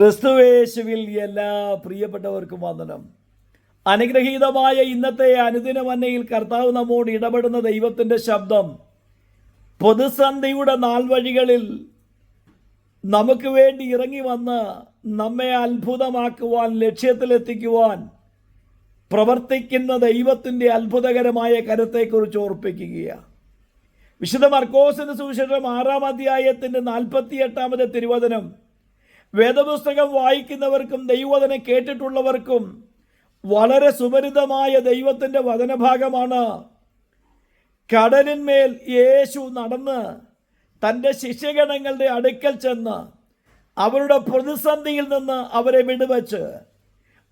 ക്രിസ്തുവേശുവിൽ എല്ലാ പ്രിയപ്പെട്ടവർക്കും വന്ദനം. അനുഗ്രഹീതമായ ഇന്നത്തെ അനുദിന മന്നയിൽ കർത്താവ് നമ്മോട് ഇടപെടുന്ന ദൈവത്തിന്റെ ശബ്ദം പൊതുസന്ധിയുടെ നാൾ വഴികളിൽ നമുക്ക് വേണ്ടി ഇറങ്ങി വന്ന് നമ്മെ അത്ഭുതമാക്കുവാൻ ലക്ഷ്യത്തിലെത്തിക്കുവാൻ പ്രവർത്തിക്കുന്ന ദൈവത്തിന്റെ അത്ഭുതകരമായ കരത്തെക്കുറിച്ച് ഓർപ്പിക്കുകയാണ്. വിശുദ്ധ മർക്കോസിന് സുവിശേഷം ആറാം അധ്യായത്തിന്റെ നാൽപ്പത്തി എട്ടാമത് തിരുവചനം വേദപുസ്തകം വായിക്കുന്നവർക്കും ദൈവവചനം കേട്ടിട്ടുള്ളവർക്കും വളരെ സുപരിതമായ ദൈവത്തിന്റെ വചനഭാഗമാണ്. കടലിന്മേൽ യേശു നടന്ന് തന്റെ ശിഷ്യഗണങ്ങളുടെ അടുക്കൽ ചെന്ന് അവരുടെ പ്രതിസന്ധിയിൽ നിന്ന് അവരെ വിടുവച്ച്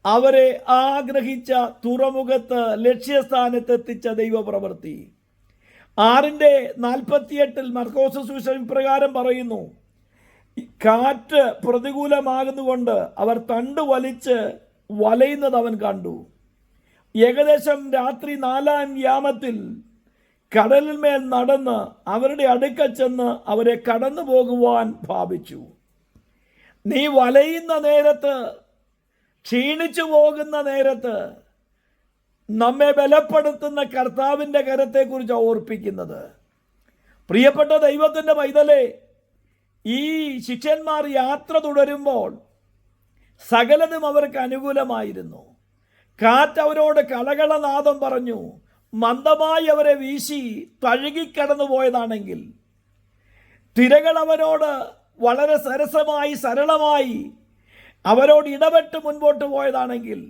അവരെ ആഗ്രഹിച്ച തുറമുഖത്ത് ലക്ഷ്യസ്ഥാനത്തെത്തിച്ച ദൈവപ്രവൃത്തി. ആറിന്റെ നാൽപ്പത്തിയെട്ടിൽ മർക്കോസ് സുവിശേഷം ഇപ്രകാരം പറയുന്നു കാറ്റ് പ്രതികൂലമാകുന്നുകൊണ്ട് അവർ തണ്ട് വലിച്ച് വലയുന്നത് അവൻ കണ്ടു. ഏകദേശം രാത്രി നാലാം യാമത്തിൽ കടലിന്മേൽ നടന്ന് അവരുടെ അടുക്ക ചെന്ന് അവരെ കടന്നു പോകുവാൻ ഭാവിച്ചു. നീ വലയുന്ന നേരത്ത് ക്ഷീണിച്ചു പോകുന്ന നേരത്ത് നമ്മെ ബലപ്പെടുത്തുന്ന കർത്താവിന്റെ കരത്തെക്കുറിച്ച് ഓർപ്പിക്കുന്നത്. പ്രിയപ്പെട്ട ദൈവത്തിന്റെ പൈതലേ ഈ ശിഷ്യന്മാർ യാത്ര തുടരുമ്പോൾ സകലതും അവർക്ക് അനുകൂലമായിരുന്നു. കാറ്റ് അവരോട് കളകളനാദം പറഞ്ഞു മന്ദമായി അവരെ വീശി തഴുകിക്കടന്നു പോയതാണെങ്കിൽ തിരകൾ അവരോട് വളരെ സരസമായി സരളമായി അവരോട് ഇടപെട്ട് മുൻപോട്ട് പോയതാണെങ്കിൽ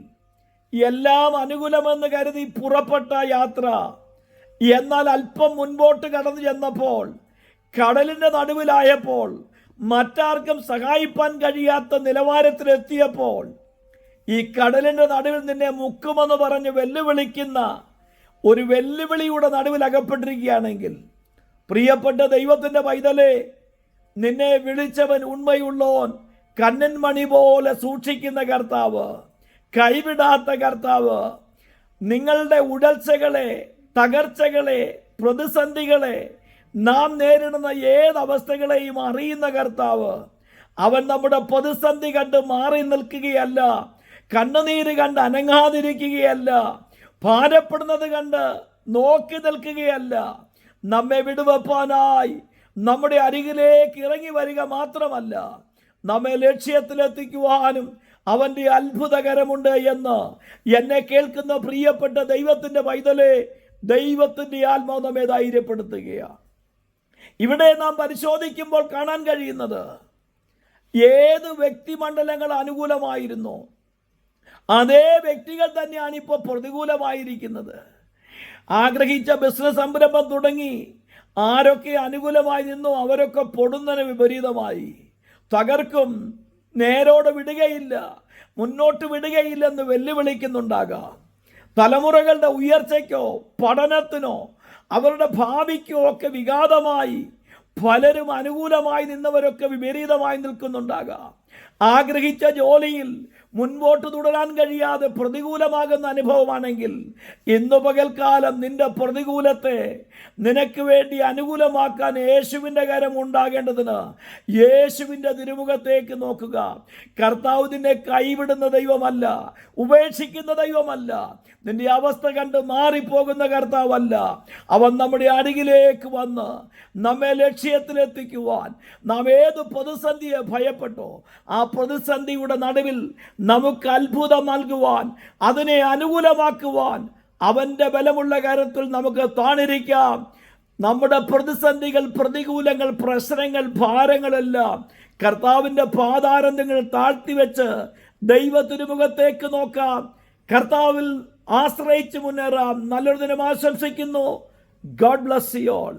എല്ലാം അനുകൂലമെന്ന് കരുതി പുറപ്പെട്ട യാത്ര എന്നാൽ അല്പം മുൻപോട്ട് കടന്നു ചെന്നപ്പോൾ കടലിന്റെ നടുവിലായപ്പോൾ മറ്റാർക്കും സഹായിപ്പാൻ കഴിയാത്ത നിലവാരത്തിലെത്തിയപ്പോൾ ഈ കടലിന്റെ നടുവിൽ നിന്നെ മുക്കുമെന്ന് പറഞ്ഞ് വെല്ലുവിളിക്കുന്ന ഒരു വെല്ലുവിളിയുടെ നടുവിൽ അകപ്പെട്ടിരിക്കുകയാണെങ്കിൽ പ്രിയപ്പെട്ട ദൈവത്തിന്റെ പൈതലെ നിന്നെ വിളിച്ചവൻ ഉണ്മയുള്ളോൻ കണ്ണൻ മണി പോലെ സൂക്ഷിക്കുന്ന കർത്താവ് കൈവിടാത്ത കർത്താവ് നിങ്ങളുടെ ഉടൽച്ചകളെ തകർച്ചകളെ പ്രതിസന്ധികളെ നാം നേരിടുന്ന ഏത് അവസ്ഥകളെയും അറിയുന്ന കർത്താവ്. അവൻ നമ്മുടെ പ്രതിസന്ധി കണ്ട് മാറി നിൽക്കുകയല്ല കണ്ണുനീര് കണ്ട് അനങ്ങാതിരിക്കുകയല്ല ഭാരപ്പെടുന്നത് കണ്ട് നോക്കി നിൽക്കുകയല്ല. നമ്മെ വിടുവെപ്പാനായി നമ്മുടെ അരികിലേക്ക് ഇറങ്ങി വരിക മാത്രമല്ല നമ്മെ ലക്ഷ്യത്തിലെത്തിക്കുവാനും അവന്റെ അത്ഭുതകരമുണ്ട് എന്ന് എന്നെ കേൾക്കുന്ന പ്രിയപ്പെട്ട ദൈവത്തിന്റെ പൈതലെ ദൈവത്തിന്റെ ആത്മാവ് നമ്മെ ധൈര്യപ്പെടുത്തുകയാണ്. ഇവിടെ നാം പരിശോധിക്കുമ്പോൾ കാണാൻ കഴിയുന്നത് ഏത് വ്യക്തിമണ്ഡലങ്ങൾ അനുകൂലമായിരുന്നു? അതേ വ്യക്തികൾ തന്നെയാണ് ഇപ്പോൾ പ്രതികൂലമായിരിക്കുന്നത്. ആഗ്രഹിച്ച ബിസിനസ് സംരംഭം തുടങ്ങി. ആരൊക്കെ അനുകൂലമായി നിന്നോ അവരൊക്കെ പൊടുന്നതിന് വിപരീതമായി. തകർക്കും നേരോട് വിടുകയില്ല മുന്നോട്ട് വിടുകയില്ലെന്ന് വെല്ലുവിളിക്കുന്നുണ്ടാകാം. തലമുറകളുടെ ഉയർച്ചയ്ക്കോ പഠനത്തിനോ അവരുടെ ഭാവിക്കുമൊക്കെ വിഘാതമായി പലരും അനുകൂലമായി നിന്നവരൊക്കെ വിപരീതമായി നിൽക്കുന്നുണ്ടാകാം. ആഗ്രഹിച്ച ജോലിയിൽ മുൻപോട്ട് തുടരാൻ കഴിയാതെ പ്രതികൂലമാകുന്ന അനുഭവമാണെങ്കിൽ ഇന്ന് പകൽക്കാലം നിന്റെ പ്രതികൂലത്തെ നിനക്ക് വേണ്ടി അനുകൂലമാക്കാൻ യേശുവിന്റെ കരം ഉണ്ടാകേണ്ടതിന് യേശുവിന്റെ തിരുമുഖത്തേക്ക് നോക്കുക. കർത്താവ് നിന്നെ കൈവിടുന്ന ദൈവമല്ല ഉപേക്ഷിക്കുന്ന ദൈവമല്ല നിന്റെ അവസ്ഥ കണ്ട് മാറിപ്പോകുന്ന കർത്താവല്ല. അവൻ നമ്മുടെ അരികിലേക്ക് വന്ന് നമ്മെ ലക്ഷ്യത്തിലെത്തിക്കുവാൻ നാം ഏത് പ്രതിസന്ധിയെ ഭയപ്പെട്ടോ ആ പ്രതിസന്ധിയുടെ നടുവിൽ നമുക്ക് അത്ഭുതം നൽകുവാൻ അതിനെ അനുകൂലമാക്കുവാൻ അവന്റെ ബലമുള്ള കാര്യത്തിൽ നമുക്ക് താണിരിക്കാം. നമ്മുടെ പ്രതിസന്ധികൾ പ്രതികൂലങ്ങൾ പ്രശ്നങ്ങൾ ഭാരങ്ങളെല്ലാം കർത്താവിന്റെ പാതാരന്തങ്ങൾ താഴ്ത്തിവെച്ച് ദൈവത്തിനു മുഖത്തേക്ക് നോക്കാം. കർത്താവിൽ ആശ്രയിച്ച് മുന്നേറാം. നല്ലൊരു ദിനം ആശംസിക്കുന്നു. God bless you all